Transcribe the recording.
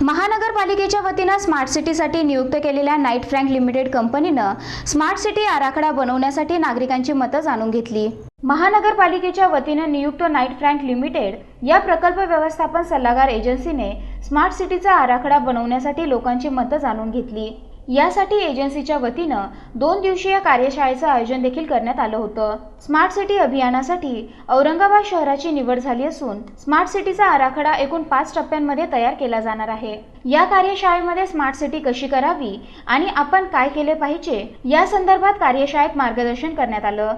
महानगरपालिकेच्या वतीनं स्मार्ट सिटीसाठी नियुक्त केलेल्या नाईट फ्रँक लिमिटेड कंपनीनं स्मार्ट सिटी आराखडा बनवण्यासाठी नागरिकांची मतं जाणून घेतली. महानगरपालिकेच्या वतीनं नियुक्त नाईट फ्रँक लिमिटेड या प्रकल्प व्यवस्थापन सल्लागार एजन्सीने स्मार्ट सिटीचा आराखडा बनवण्यासाठी लोकांची मतं जाणून घेतली. यासाठी एजन्सीच्या वतीनं दोन दिवसीय कार्यशाळेचं आयोजन देखील करण्यात आलं होतं. स्मार्ट सिटी अभियानासाठी औरंगाबाद शहराची निवड झाली असून स्मार्ट सिटीचा आराखडा एकूण पाच टप्प्यांमध्ये तयार केला जाणार आहे. या कार्यशाळेमध्ये स्मार्ट सिटी कशी करावी आणि आपण काय केले पाहिजे या संदर्भात कार्यशाळेत मार्गदर्शन करण्यात आलं.